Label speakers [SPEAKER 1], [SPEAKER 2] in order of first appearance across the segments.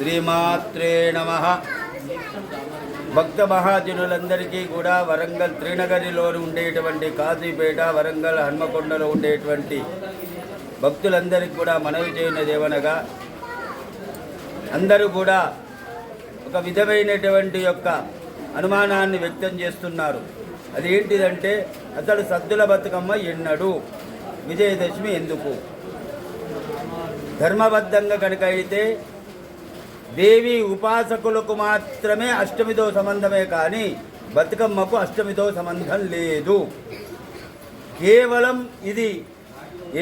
[SPEAKER 1] శ్రీమాత్రే నమ. భక్త మహాజనులందరికీ కూడా వరంగల్ త్రినగరిలో ఉండేటువంటి కాశీపేట వరంగల్ హన్మకొండలో ఉండేటువంటి భక్తులందరికీ కూడా మనవి చేయనదేవనగా అందరూ కూడా ఒక విధమైనటువంటి యొక్క అనుమానాన్ని వ్యక్తం చేస్తున్నారు. అదేంటిదంటే అతడు సద్దుల బతుకమ్మ ఎన్నడు విజయదశమి ఎందుకు? ధర్మబద్ధంగా కనుక అయితే దేవి ఉపాసకులకు మాత్రమే అష్టమితో సంబంధమే కానీ బతుకమ్మకు అష్టమితో సంబంధం లేదు. కేవలం ఇది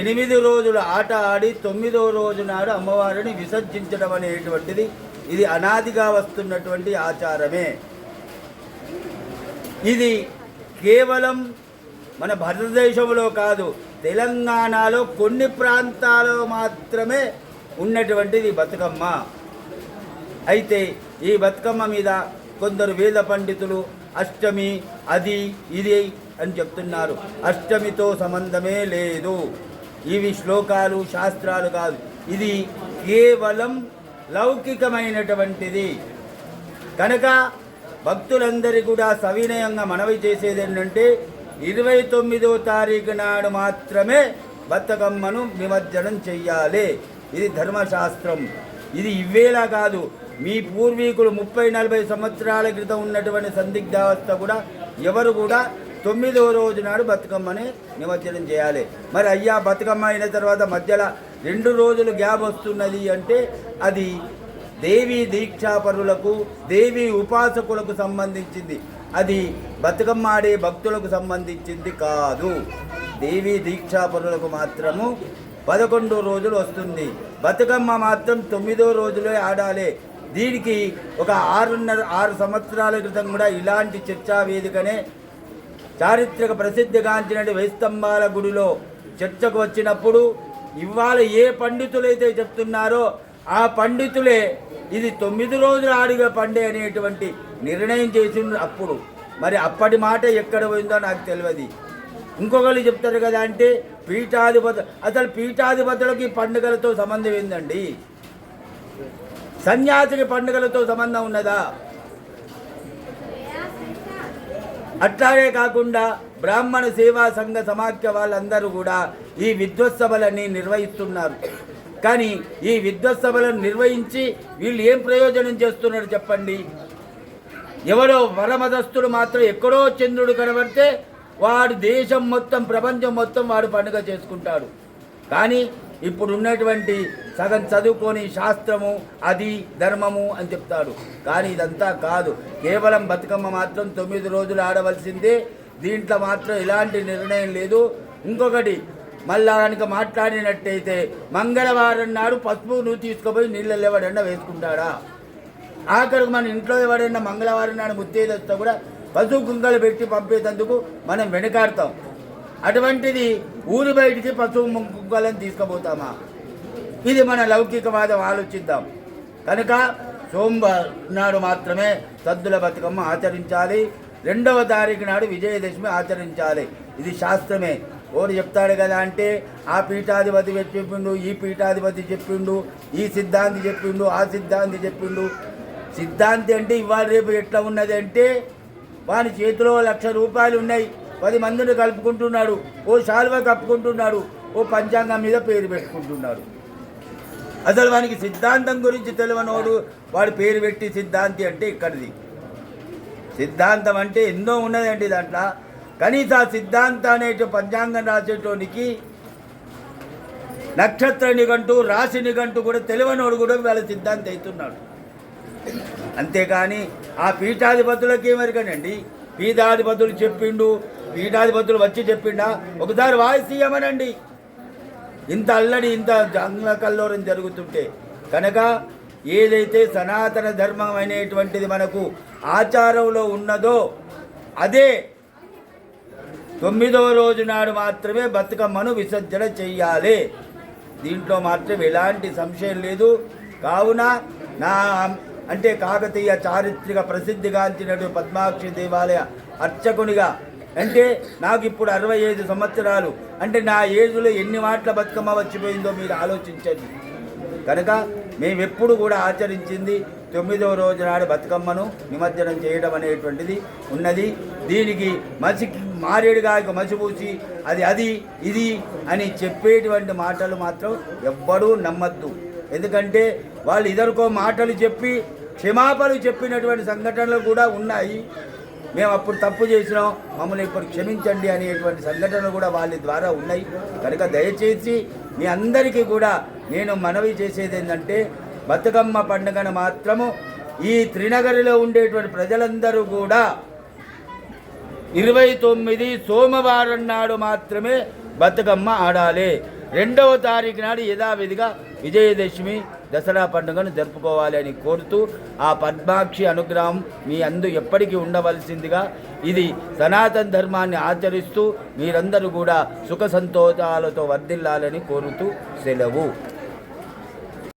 [SPEAKER 1] ఎనిమిది రోజుల ఆట ఆడి తొమ్మిదో రోజు నాడు అమ్మవారిని విసర్జించడం అనేటువంటిది ఇది అనాదిగా వస్తున్నటువంటి ఆచారమే. ఇది కేవలం మన భారతదేశంలో కాదు తెలంగాణలో కొన్ని ప్రాంతాల్లో మాత్రమే ఉన్నటువంటిది బతుకమ్మ. అయితే ఈ బతుకమ్మ మీద కొందరు వేద పండితులు అష్టమి అది ఇది అని చెప్తున్నారు. అష్టమితో సంబంధమే లేదు. ఇవి శ్లోకాలు శాస్త్రాలు కాదు. ఇది కేవలం లౌకికమైనటువంటిది. కనుక భక్తులందరి కూడా సవినయంగా మనవి చేసేది ఏంటంటే ఇరవై తొమ్మిదో తారీఖు నాడు మాత్రమే బతుకమ్మను నిమజ్జనం చెయ్యాలి. ఇది ధర్మశాస్త్రం. ఇది ఇవ్వేలా కాదు. మీ పూర్వీకులు ముప్పై నలభై సంవత్సరాల క్రితం ఉన్నటువంటి సందిగ్ధావస్థ కూడా ఎవరు కూడా తొమ్మిదో రోజు నాడు బతుకమ్మని నిమజ్జనం చేయాలి. మరి అయ్యా బతుకమ్మ అయిన తర్వాత మధ్యలో రెండు రోజులు గ్యాప్ వస్తున్నది అంటే అది దేవీ దీక్షాపరులకు దేవీ ఉపాసకులకు సంబంధించింది. అది బతుకమ్మ ఆడే భక్తులకు సంబంధించింది కాదు. దేవీ దీక్షాపరులకు మాత్రము పదకొండు రోజులు వస్తుంది. బతుకమ్మ మాత్రం తొమ్మిదో రోజులే ఆడాలి. దీనికి ఒక ఆరున్నర ఆరు సంవత్సరాల క్రితం కూడా ఇలాంటి చర్చా వేదికనే చారిత్రక ప్రసిద్ధిగాంచిన వైస్తంభాల గుడిలో చర్చకు వచ్చినప్పుడు ఇవాళ ఏ పండితులైతే చెప్తున్నారో ఆ పండితులే ఇది తొమ్మిది రోజులు ఆడిగా పండే అనేటువంటి నిర్ణయం చేసిండ్రు అప్పుడు. మరి అప్పటి మాట ఎక్కడ పోయిందో నాకు తెలియదు. ఇంకొకరు చెప్తారు కదా అంటే పీఠాధిపత అసలు పీఠాధిపతులకి పండుగలతో సంబంధం ఏందండి? సన్యాసికి పండుగలతో సంబంధం ఉన్నదా? అట్లాగే కాకుండా బ్రాహ్మణ సేవా సంఘ సమాఖ్య వాళ్ళందరూ కూడా ఈ విద్వత్సభలని నిర్వహిస్తున్నారు. కానీ ఈ విద్వత్సభలను నిర్వహించి వీళ్ళు ఏం ప్రయోజనం చేస్తున్నారు చెప్పండి? ఎవరో వరమదస్తుడు మాత్రం ఎక్కడో చంద్రుడు కనబడితే వాడు దేశం మొత్తం ప్రపంచం మొత్తం వాడు పండుగ చేసుకుంటాడు. కానీ ఇప్పుడు ఉన్నటువంటి సగం చదువుకొని శాస్త్రము అది ధర్మము అని చెప్తాడు. కానీ ఇదంతా కాదు. కేవలం బతుకమ్మ మాత్రం తొమ్మిది రోజులు ఆడవలసిందే. దీంట్లో మాత్రం ఎలాంటి నిర్ణయం లేదు. ఇంకొకటి మళ్ళా కనుక మాట్లాడినట్టయితే మంగళవారం నాడు పసుపు నువ్వు తీసుకుపోయి నీళ్ళల్లో ఎవడన్నా వేసుకుంటాడా? ఆఖరికి మన ఇంట్లో ఎవడైనా మంగళవారం నాడు ముత్తేది వస్తే కూడా పసుపు కుంకలు పెట్టి పంపేటందుకు మనం వెనకాడతాం. అటువంటిది ఊరి బయటికి పశువు కుంకలను తీసుకుపోతామా? ఇది మన లౌకికవాదం ఆలోచిద్దాం. కనుక సోమవారం నాడు మాత్రమే సద్దుల బతుకమ్మ ఆచరించాలి. రెండవ తారీఖు నాడు విజయదశమి ఆచరించాలి. ఇది శాస్త్రమే. ఓడు చెప్తాడు కదా అంటే ఆ పీఠాధిపతి చెప్పిండు ఈ పీఠాధిపతి చెప్పిండు ఈ సిద్ధాంతి చెప్పిండు ఆ సిద్ధాంతి చెప్పిండు. సిద్ధాంతి అంటే ఇవాళ రేపు ఎట్లా ఉన్నది అంటే వాని చేతిలో లక్ష రూపాయలు ఉన్నాయి. పది మందిని కలుపుకుంటున్నాడు ఓ శాలువ కప్పుకుంటున్నాడు ఓ పంచాంగం మీద పేరు పెట్టుకుంటున్నాడు. అసలు వానికి సిద్ధాంతం గురించి తెలియనోడు వాడు పేరు పెట్టి సిద్ధాంతి అంటే ఇక్కడిది. సిద్ధాంతం అంటే ఎన్నో ఉన్నదండి దాంట్లో. కనీస సిద్ధాంతం సిద్ధాంత పంచాంగం రాసేటోనికి నక్షత్ర నిఘంటు రాశి నిఘంటు కూడా తెలియనోడు కూడా వాళ్ళ సిద్ధాంతి అవుతున్నాడు. అంతేకాని ఆ పీఠాధిపతులకి ఏమరికనండి? పీఠాధిపతులు చెప్పిండు పీఠాధిపతులు వచ్చి చెప్పిండా ఒకసారి వాయిస్ ఇయ్యమనండి. ఇంత అల్లడి ఇంత కల్లోరం జరుగుతుంటే కనుక ఏదైతే సనాతన ధర్మం అనేటువంటిది మనకు ఆచారంలో ఉన్నదో అదే తొమ్మిదవ రోజు నాడు మాత్రమే బతుకమ్మను విసర్జన చెయ్యాలి. దీంట్లో మాత్రం ఎలాంటి సంశయం లేదు. కావున నా అంటే కాకతీయ చారిత్రక ప్రసిద్ధిగాంచినటువంటి పద్మాక్షి దేవాలయ అర్చకునిగా అంటే నాకు ఇప్పుడు అరవై ఐదు సంవత్సరాలు. అంటే నా ఏజ్లో ఎన్ని మాటల బతుకమ్మ వచ్చిపోయిందో మీరు ఆలోచించండి. కనుక మేమెప్పుడు కూడా ఆచరించింది తొమ్మిదవ రోజు నాడు బతుకమ్మను నిమజ్జనం చేయడం అనేటువంటిది ఉన్నది. దీనికి మసి మారేడుగా మసిపూసి అది అది ఇది అని చెప్పేటువంటి మాటలు మాత్రం ఎవ్వడూ నమ్మద్దు. ఎందుకంటే వాళ్ళు ఇదరికో మాటలు చెప్పి క్షమాపణలు చెప్పినటువంటి సంఘటనలు కూడా ఉన్నాయి. మేము అప్పుడు తప్పు చేసినాం మమ్మల్ని ఇప్పుడు క్షమించండి అనేటువంటి సంఘటనలు కూడా వాళ్ళ ద్వారా ఉన్నాయి. కనుక దయచేసి మీ అందరికీ కూడా నేను మనవి చేసేది ఏంటంటే బతుకమ్మ పండుగను మాత్రము ఈ త్రినగరిలో ఉండేటువంటి ప్రజలందరూ కూడా ఇరవై తొమ్మిది సోమవారం నాడు మాత్రమే బతుకమ్మ ఆడాలి. రెండవ తారీఖు నాడు యథావిధిగా విజయదశమి దసరా పండుగను జరుపుకోవాలి అని కోరుతూ ఆ పద్మాక్షి అనుగ్రహం మీ అందు ఎప్పటికీ ఉండవలసిందిగా ఇది సనాతన ధర్మాన్ని ఆచరిస్తూ మీరందరూ కూడా సుఖ సంతోషాలతో వర్ధిల్లాలని కోరుతూ సెలవు.